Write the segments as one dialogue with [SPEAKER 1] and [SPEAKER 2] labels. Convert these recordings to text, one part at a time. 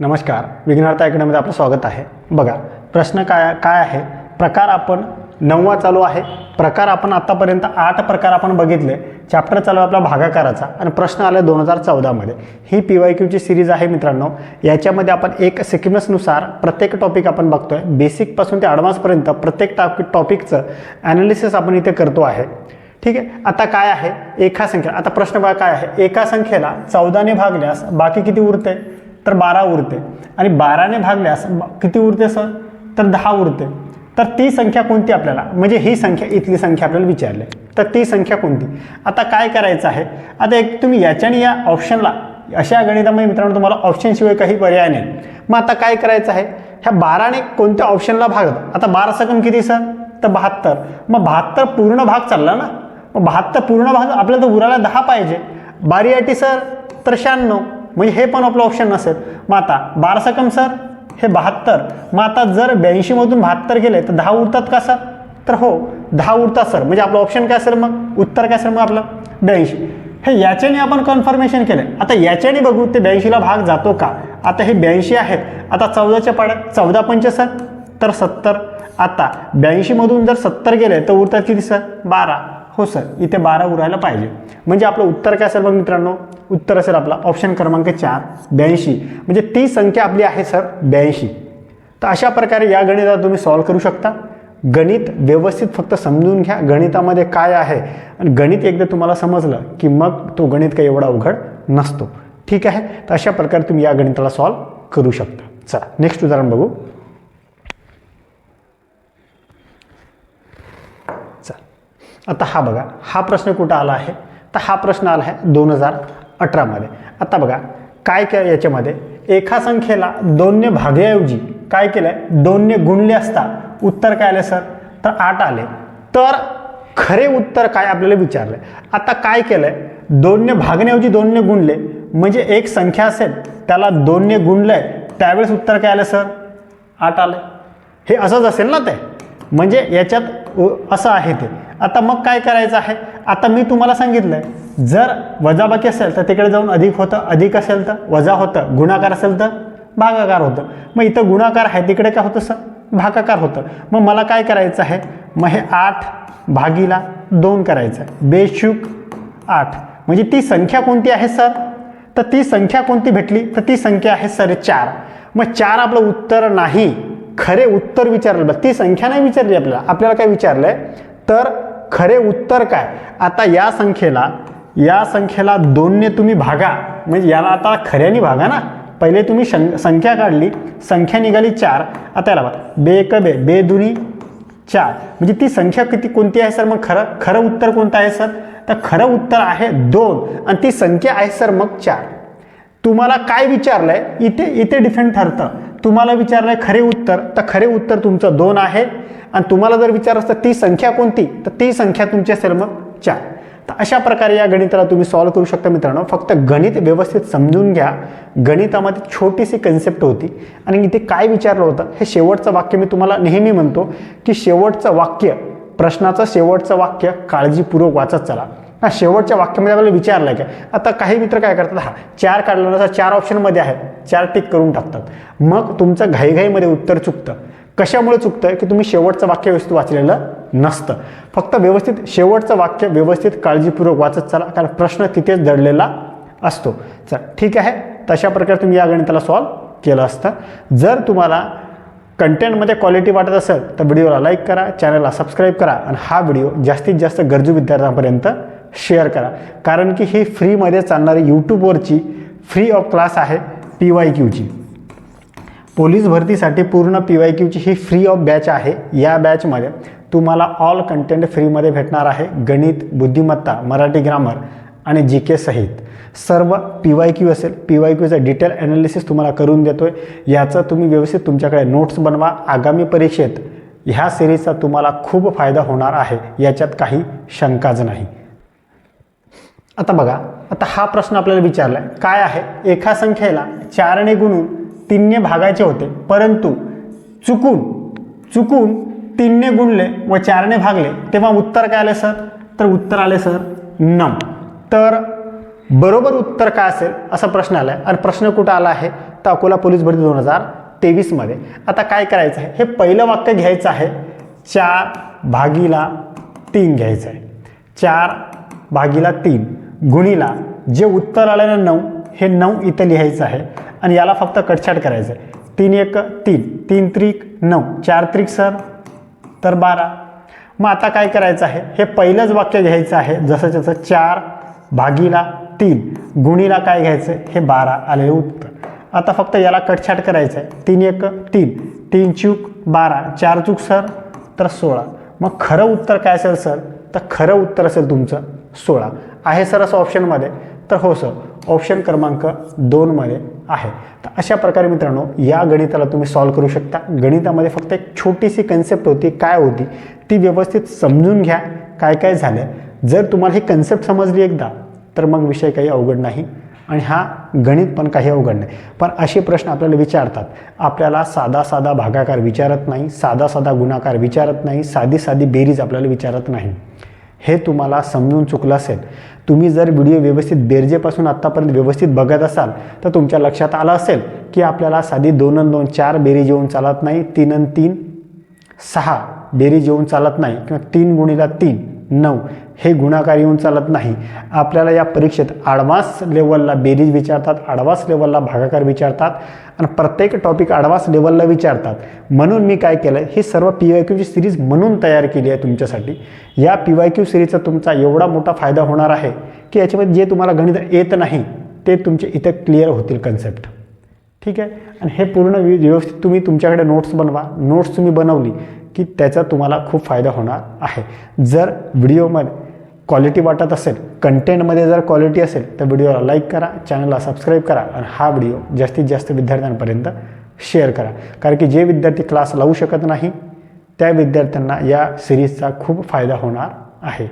[SPEAKER 1] नमस्कार विघ्नार्थ अकॅडमीमध्ये आपलं स्वागत आहे. बघा प्रश्न काय काय आहे? प्रकार आपण नववा चालू आहे. प्रकार आपण आत्तापर्यंत आठ प्रकार आपण बघितले. चॅप्टर चालू आहे आपला भागाकाराचा आणि प्रश्न आला दोन हजार चौदामध्ये ही पी वाय क्यूची सिरीज आहे मित्रांनो. याच्यामध्ये आपण एक सिक्वेन्सनुसार प्रत्येक टॉपिक आपण बघतोय. बेसिकपासून ते ॲडव्हान्सपर्यंत प्रत्येक टॉपिक टॉपिकचं ॲनालिसिस आपण इथे करतो आहे. ठीक आहे? आता काय आहे? एका संख्या आता प्रश्न काय आहे? एका संख्येला चौदाने भागल्यास बाकी किती उरते? तर बारा उरते. आणि बाराने भागल्यास किती उरते सर? तर दहा उरते. तर ती संख्या कोणती आपल्याला? म्हणजे ही संख्या इथली संख्या आपल्याला विचारली. आहे. तर ती संख्या कोणती? आता काय करायचं आहे? आता एक तुम्ही याच्याने या ऑप्शनला अशा गणितामध्ये मित्रांनो तुम्हाला ऑप्शनशिवाय काही पर्याय नाही. मग आता काय करायचं आहे? ह्या बाराने कोणत्या ऑप्शनला भागत? आता बारा सकम किती सर? तर बहात्तर. मग बहात्तर पूर्ण भाग चालला ना? मग बहात्तर पूर्ण भाग आपल्याला तर उराला दहा पाहिजे. बारी अटी सर? तर शहाण्णव. म्हणजे हे पण आपलं ऑप्शन नसेल. मग आता बारा सकम सर हे बहात्तर. मग आता जर ब्याऐंशीमधून बहात्तर गेले तर दहा उरतात का सर तर हो दहा उरतात सर म्हणजे आपलं ऑप्शन काय सर मग? उत्तर काय सर मग आपलं? ब्याऐंशी. हे याच्याने आपण कन्फर्मेशन केलं आता याच्याने बघू ते ब्याऐंशीला भाग जातो का? आता हे ब्याऐंशी आहेत. आता चौदाच्या पाड्यात चौदा पंच सर तर सत्तर. आता ब्याऐंशीमधून जर सत्तर गेले तर उरतात किती सर बारा. हो सर इथे बारा उरायला पाहिजे. म्हणजे आपलं उत्तर काय असेल मग मित्रांनो? उत्तर असेल आपला ऑप्शन क्रमांक चार ब्याऐंशी. म्हणजे ती संख्या आपली आहे सर ब्याऐंशी. तर अशा प्रकारे या गणिताला तुम्ही सॉल्व करू शकता. गणित व्यवस्थित फक्त समजून घ्या. गणितामध्ये काय आहे? आणि गणित एकदा तुम्हाला समजलं की मग तो गणित काही एवढा अवघड नसतो. ठीक आहे? तर अशा प्रकारे तुम्ही या गणिताला सॉल्व करू शकता. चला नेक्स्ट उदाहरण बघू चल आता हा बघा हा प्रश्न कुठं आला आहे? तर हा प्रश्न आला आहे दोन हजार अठरामध्ये आता बघा काय केलं याच्यामध्ये? एका संख्येला दोनने भागल्याऐवजी काय केलं आहे दोनने गुणले असता उत्तर काय आले सर? तर आठ आले. तर खरे उत्तर काय आपल्याला विचारलं? आता काय केलं आहे दोनने भागण्याऐवजी दोनने गुणले. म्हणजे एक संख्या असेल त्याला दोनने गुणलंय त्यावेळेस उत्तर काय आलं सर? आठ आलं. हे असंच असेल ना ते? म्हणजे याच्यात असं आहे ते. आता मग काय करायचं आहे? आता मी तुम्हाला सांगितलंय जर वजाबाकी असेल तर तिकडे जाऊन अधिक होतं अधिक असेल तर वजा होतं गुणाकार असेल तर भागाकार होतं. मग इथं गुणाकार आहे तिकडे काय होतं सर? भागाकार होतं. मग मला काय करायचं आहे? मग हे आठ भागीला दोन करायचं आहे. बेशुक आठ. म्हणजे ती संख्या कोणती आहे सर? तर ती संख्या कोणती भेटली? तर ती संख्या आहे सर चार. मग चार आपलं उत्तर नाही. खरे उत्तर विचारलं ती संख्या नाही विचारली आपल्याला. आपल्याला काय विचारलं आहे तर खरे उत्तर काय? आता या संख्येला या संख्येला दोनने तुम्ही भागा. म्हणजे याला आता खऱ्याने भागा ना. पहिले तुम्ही शं संख्या काढली. संख्या निघाली चार. आता याला बघा. बे एक बे. बे दुनी चार. म्हणजे ती संख्या किती कोणती आहे सर? मग खरं खरं उत्तर कोणतं आहे सर? तर खरं उत्तर आहे दोन. आणि ती संख्या आहे सर मग चार. तुम्हाला काय विचारलंय? इथे इथे डिफेंड ठरतं. तुम्हाला विचारलंय खरे उत्तर. तर खरे उत्तर तुमचं दोन आहे. आणि तुम्हाला जर विचार असतं ती संख्या कोणती? तर ती संख्या तुमची असेल मग चार. तर अशा प्रकारे या गणिताला तुम्ही सॉल्व्ह करू शकता मित्रांनो. फक्त गणित व्यवस्थित समजून घ्या. गणितामध्ये छोटीशी कन्सेप्ट होती. आणि इथे काय विचारलं होतं? हे शेवटचं वाक्य मी तुम्हाला नेहमी म्हणतो की शेवटचं वाक्य प्रश्नाचं शेवटचं वाक्य काळजीपूर्वक वाचत चला. हा शेवटच्या वाक्यामध्ये आपल्याला विचारलं काय? आता काही मित्र काय करतात? हा चार काढलं नसं चार ऑप्शनमध्ये आहेत. चार टिक करून टाकतात. मग तुमचं घाईघाईमध्ये उत्तर चुकतं. कशामुळे चुकतं की तुम्ही शेवटचं वाक्य व्यवस्थित वाचलेलं नसतं? फक्त व्यवस्थित शेवटचं वाक्य व्यवस्थित काळजीपूर्वक वाचत चला कारण प्रश्न तिथेच दडलेला असतो. चल ठीक आहे? तशा प्रकारे तुम्ही या गणिताला सॉल्व केलं असतं. जर तुम्हाला कंटेंटमध्ये क्वालिटी वाटत असेल तर व्हिडिओला लाईक करा चॅनलला सबस्क्राईब करा आणि हा व्हिडिओ जास्तीत जास्त गरजू विद्यार्थ्यांपर्यंत शेअर करा. कारण की ही फ्रीमध्ये चालणारी यूट्यूबवरची फ्री ऑफ क्लास आहे पी वाय क्यूची पोलीस भरतीसाठी पूर्ण पी वाय क्यूची ही फ्री ऑफ बॅच आहे. या बॅचमध्ये तुम्हाला ऑल कंटेंट फ्रीमध्ये भेटणार आहे. गणित बुद्धिमत्ता मराठी ग्रामर आणि जी के सहित. सर्व पी वाय क्यू असेल. पी वाय क्यूचं डिटेल ॲनालिसिस तुम्हाला करून देतो आहे याचं तुम्ही व्यवस्थित तुमच्याकडे नोट्स बनवा. आगामी परीक्षेत ह्या सिरीजचा तुम्हाला खूप फायदा होणार आहे. याच्यात काही शंकाच नाही. आता बघा. आता हा प्रश्न आपल्याला विचारला आहे काय आहे? एका संख्येला चारने गुणून तीनने भागायचे होते. परंतु चुकून चुकून तीनने गुणले व चारने भागले. तेव्हा उत्तर काय आले सर? तर उत्तर आले सर नऊ तर बरोबर उत्तर काय असेल? असा प्रश्न आला आहे आणि प्रश्न कुठं आला आहे? तर अकोला पोलीस भरती दोन हजार तेवीसमध्ये आता काय करायचं आहे? हे पहिलं वाक्य घ्यायचं आहे. चार भागीला तीन घ्यायचं आहे. चार भागीला तीन. गुणीला जे उत्तर आलं ना नऊ हे नऊ इथं लिहायचं आहे. आणि याला फक्त कटछाट करायचं आहे तीन एक तीन. तीन त्रिक नऊ. चार त्रिक सर. तर बारा. मग आता काय करायचं आहे? हे पहिलंच वाक्य घ्यायचं आहे. जसं जसं चार भागीला तीन. गुणीला काय घ्यायचं हे बारा आलेलं उत्तर आता फक्त याला कटछाट करायचं आहे तीन एक तीन. तीन चूक बारा. चार चूक सर. तर सोळा. मग खरं उत्तर काय असेल सर? तर खरं उत्तर असेल तुमचं सोळा. आहे सर असं ऑप्शनमध्ये तर हो सर. ऑप्शन क्रमांक दोनमध्ये आहे. तर अशा प्रकारे मित्रांनो या गणिताला तुम्ही सॉल्व करू शकता. गणितामध्ये फक्त एक छोटीशी कन्सेप्ट होती. काय होती? ती व्यवस्थित समजून घ्या. काय काय झालं जर तुम्हाला ही कन्सेप्ट समजली एकदा तर मग विषय काही अवघड नाही. आणि हा गणित पण काही अवघड नाही. पण असे प्रश्न आपल्याला विचारतात. आपल्याला साधा साधा भागाकार विचारत नाही. साधा साधा गुणाकार विचारत नाही. साधी साधी बेरीज आपल्याला विचारत नाही. हे तुम्हाला समजून चुकलं असेल. तुम्ही जर व्हिडिओ व्यवस्थित बेरजेपासून आत्तापर्यंत व्यवस्थित बघत असाल तर तुमच्या लक्षात आलं असेल की आपल्याला साधी दोन अन दोन चार बेरीज येऊन चालत नाही तीन अन तीन सहा बेरीज येऊन चालत नाही किंवा तीन गुणीला तीन. नऊ. हे गुणाकार येऊन चालत नाही. आपल्याला या परीक्षेत आडवास लेवलला बेरीज विचारतात आडवास लेवलला भागाकार विचारतात आणि प्रत्येक टॉपिक आडवास लेवलला विचारतात. म्हणून मी काय केलं ही सर्व पी वाय क्यूची सिरीज म्हणून तयार केली आहे तुमच्यासाठी. या पी वाय क्यू सिरीजचा तुमचा एवढा मोठा फायदा होणार आहे की याच्यामध्ये जे तुम्हाला गणित येत नाही ते तुमचे इथं क्लिअर होतील कन्सेप्ट ठीक आहे? आणि हे पूर्ण व्यवस्थित तुम्ही तुमच्याकडे नोट्स बनवा. नोट्स तुम्ही बनवली. की त्याचा तुम्हाला खूप फायदा होणार आहे. जर व्हिडिओमध्ये क्वालिटी वाटत असेल कंटेंटमध्ये जर क्वालिटी असेल तर व्हिडिओला लाईक करा चॅनलला सबस्क्राईब करा आणि हा व्हिडिओ जास्तीत जास्त विद्यार्थ्यांपर्यंत शेअर करा. कारण की जे विद्यार्थी क्लास लावू शकत नाही त्या विद्यार्थ्यांना या सिरीजचा खूप फायदा होणार आहे.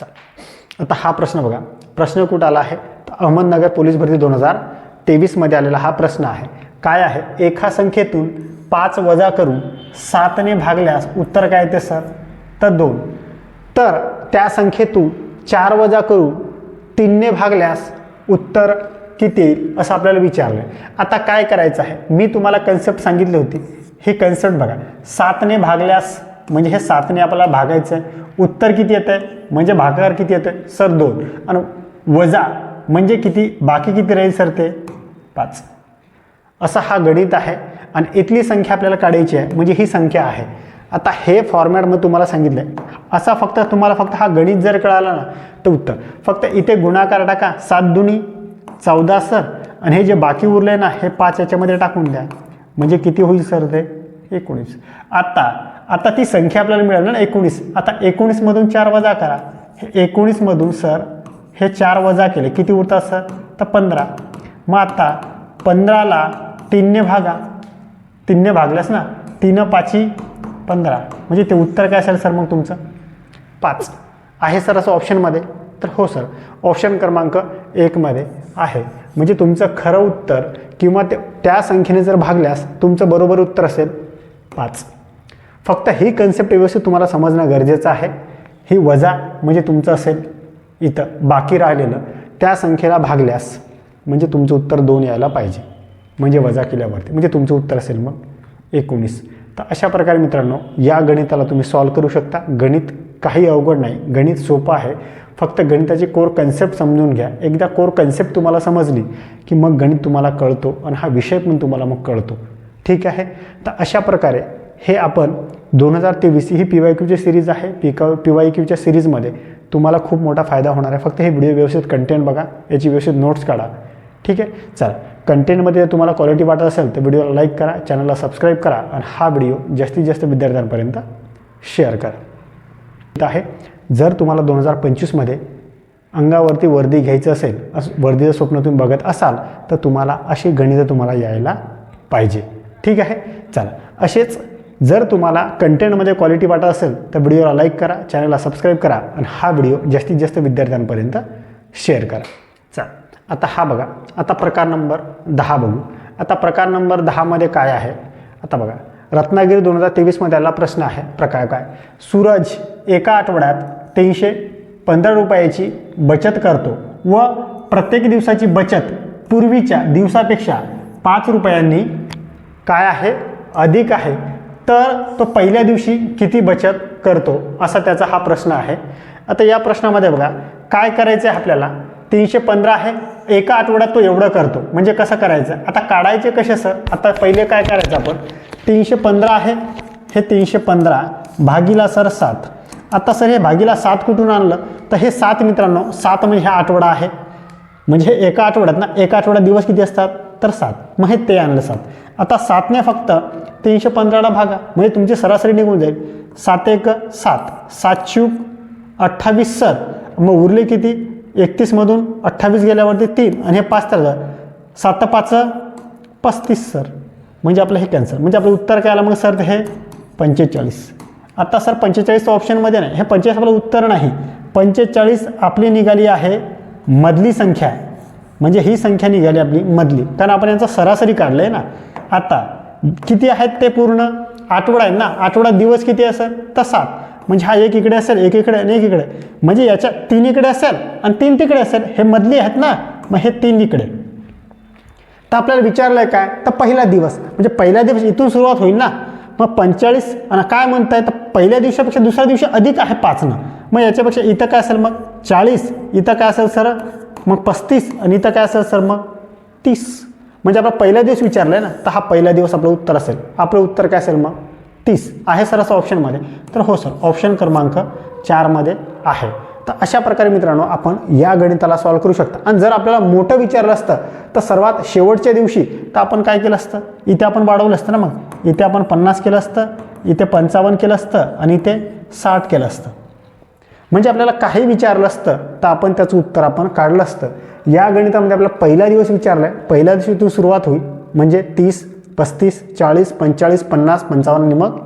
[SPEAKER 1] चालेल आता हा प्रश्न बघा. प्रश्न कुठं आला आहे? अहमदनगर पोलीस भरती दोन हजार तेवीसमध्ये आलेला हा प्रश्न आहे. काय आहे? एका संख्येतून पाच वजा करून सातने भागल्यास उत्तर काय येते सर? तर दोन. तर त्या संख्येतून चार वजा करून तीनने भागल्यास उत्तर किती येईल असं आपल्याला विचारलं आता काय करायचं आहे? मी तुम्हाला कन्सेप्ट सांगितली होती. ही कन्सेप्ट बघा. सातने भागल्यास म्हणजे हे सातने आपल्याला भागायचं आहे उत्तर किती येतं आहे म्हणजे भागावर किती येतं आहे सर दोन. आणि वजा म्हणजे किती? बाकी किती राहील सर ते? पाच. असा हा गणित आहे आणि इथली संख्या आपल्याला काढायची आहे. म्हणजे ही संख्या आहे. आता हे फॉर्मॅटमध्ये तुम्हाला सांगितलं आहे असा फक्त तुम्हाला फक्त हा गणित जर कळाला ना तर उत्तर. फक्त इथे गुणाकार टाका. सात दुनी चौदा सर. आणि हे जे बाकी उरले ना हे पाच याच्यामध्ये टाकून द्या. म्हणजे किती होईल सर ते? एकोणीस. आता आता ती संख्या आपल्याला मिळाली ना एकोणीस. आता एकोणीसमधून चार वजा करा. हे एकोणीसमधून सर हे चार वजा केले. किती उरतात सर तर पंधरा. मग आता पंधराला तीनने भागा. तीनने भागल्यास ना तीन पाची पंधरा. म्हणजे ते उत्तर काय असेल सर मग तुमचं? पाच. आहे सर असं ऑप्शनमध्ये? तर हो सर. ऑप्शन क्रमांक एकमध्ये आहे. म्हणजे तुमचं खरं उत्तर किंवा ते त्या संख्येने जर भागल्यास तुमचं बरोबर उत्तर असेल पाच. फक्त ही कन्सेप्ट व्यवस्थित तुम्हाला समजणं गरजेचं आहे. ही वजा म्हणजे तुमचं असेल इथं बाकी राहिलेलं त्या संख्येला भागल्यास म्हणजे तुमचं उत्तर दोन यायला पाहिजे. म्हणजे वजा केल्यावरती. म्हणजे तुमचं उत्तर असेल मग एकोणीस. तर अशा प्रकारे मित्रांनो या गणिताला तुम्ही सॉल्व करू शकता. गणित काही अवघड नाही. गणित सोपं आहे. फक्त गणिताची कोर कन्सेप्ट समजून घ्या. एकदा कोर कन्सेप्ट तुम्हाला समजली की मग गणित तुम्हाला कळतो आणि हा विषय पण तुम्हाला मग कळतो. ठीक आहे? तर अशा प्रकारे हे आपण दोन हजार तेवीस ही पी वाय क्यूची सिरीज आहे. पी का पी वाय क्यूच्या सिरीजमध्ये तुम्हाला खूप मोठा फायदा होणार आहे. फक्त हे व्हिडिओ व्यवस्थित कंटेंट बघा याची व्यवस्थित नोट्स काढा. ठीक आहे? चला. कंटेंटमध्ये जर तुम्हाला क्वालिटी वाटत असेल तर व्हिडिओला लाईक करा चॅनलला सबस्क्राईब करा आणि हा व्हिडिओ जास्तीत जास्त विद्यार्थ्यांपर्यंत शेअर करा. आहे. जर तुम्हाला दोन हजार पंचवीसमध्ये अंगावरती वर्दी घ्यायचं असेल असं वर्दीचं स्वप्न तुम्ही बघत असाल तर तुम्हाला अशी गणितं तुम्हाला यायला पाहिजे. ठीक आहे? चला. असेच जर तुम्हाला कंटेंटमध्ये क्वालिटी वाटत असेल तर व्हिडिओला लाईक करा चॅनलला सबस्क्राईब करा आणि हा व्हिडिओ जास्तीत जास्त विद्यार्थ्यांपर्यंत शेअर करा. चा आता हा बघा. आता प्रकार नंबर दहा बघू. आता प्रकार नंबर दहामध्ये काय आहे? आता बघा. रत्नागिरी दोन हजार तेवीसमध्ये आला प्रश्न आहे. प्रकार काय? सूरज एका आठवड्यात तीनशे पंधरा रुपयाची बचत करतो व प्रत्येक दिवसाची बचत पूर्वीच्या दिवसापेक्षा पाच रुपयांनी काय आहे? अधिक आहे. तर तो पहिल्या दिवशी किती बचत करतो असा त्याचा हा प्रश्न आहे. आता या प्रश्नामध्ये बघा काय करायचं आहे आपल्याला? तीनशे पंधरा आहे एका आठवड्यात तो एवढं करतो. म्हणजे कसं करायचं? आता काढायचे कसे सर? आता पहिले काय करायचं आपण? तीनशे पंधरा आहे हे तीनशे पंधरा भागीला सर सात. आता सर हे भागीला सात कुठून आणलं? तर हे सात मित्रांनो सात म्हणजे हा आठवडा आहे. म्हणजे एका आठवड्यात ना एका आठवड्यात दिवस किती असतात? तर सात. मग हे ते आणलं सात. आता सातने फक्त तीनशे पंधराला भागा म्हणजे तुमची सरासरी निघून जाईल. सात एक सात. सात चूक अठ्ठावीस सर. मग उरले किती? एकतीसमधून अठ्ठावीस गेल्यावरती तीन आणि हे पाच तर सात पाच पस्तीस सर. म्हणजे आपलं हे कॅन्सर म्हणजे आपलं उत्तर काय आलं मग सर? हे पंचेचाळीस. आता सर पंचेचाळीस ऑप्शनमध्ये नाही. हे पंचेचाळीस आपलं उत्तर नाही. पंचेचाळीस आपली निघाली आहे मधली संख्या. आहे म्हणजे ही संख्या निघाली आपली मधली. कारण आपण यांचा सरासरी काढलं आहे ना. आता किती आहेत ते पूर्ण? आठवडा आहे ना? आठवडा दिवस किती असेल? तर सात. म्हणजे हा एक इकडे असेल एक इकडे आणि एक इकडे. म्हणजे याच्या तीन इकडे असेल आणि तीन तिकडे असेल हे मधली आहेत ना? मग हे तीन इकडे. तर आपल्याला विचारलं आहे काय? तर पहिला दिवस. म्हणजे पहिला दिवस इथून सुरुवात होईल ना? मग पंचेचाळीस आणि काय म्हणताय? तर पहिल्या दिवसापेक्षा दुसऱ्या दिवशी अधिक आहे पाचनं मग याच्यापेक्षा इथं काय असेल मग? चाळीस. इथं काय असेल सर? मग पस्तीस. आणि इथं काय असेल सर? मग तीस. म्हणजे आपला पहिला दिवस विचारला आहे ना तर हा पहिला दिवस आपलं उत्तर असेल. आपलं उत्तर काय असेल मग? तीस. आहे सर असं ऑप्शनमध्ये तर हो सर ऑप्शन क्रमांक चारमध्ये आहे. तर अशा प्रकारे मित्रांनो आपण या गणिताला सॉल्व करू शकता. आणि जर आपल्याला मोठं विचारलं असतं तर सर्वात शेवटच्या दिवशी तर आपण काय केलं असतं? इथे आपण वाढवलं असतं ना मग? इथे आपण पन्नास केलं असतं इथे पंचावन्न केलं असतं आणि इथे साठ केलं असतं. म्हणजे आपल्याला काही विचारलं असतं तर आपण त्याचं उत्तर आपण काढलं असतं. या गणितामध्ये आपला पहिला दिवस विचारला आहे पहिल्या दिवशी तू सुरुवात होईल. म्हणजे तीस पस्तीस चाळीस पंचेचाळीस पन्नास पंचावन्न आणि मग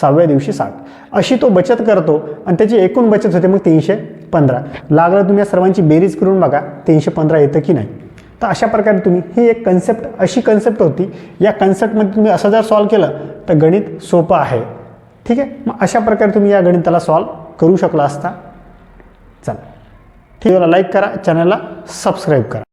[SPEAKER 1] सहाव्या दिवशी साठ. अशी तो बचत करतो आणि त्याची एकूण बचत होते मग तीनशे पंधरा. लागलं तुम्ही या सर्वांची बेरीज करून बघा तीनशे पंधरा येतं की नाही. तर अशा प्रकारे तुम्ही ही एक कन्सेप्ट अशी कन्सेप्ट होती. या कन्सेप्टमध्ये तुम्ही असं जर सॉल्व केलं तर गणित सोपं आहे. ठीक आहे? मग अशा प्रकारे तुम्ही या गणिताला सॉल्व करू शकला असता. चला. ठीक आहे लाईक करा चॅनलला सबस्क्राईब करा.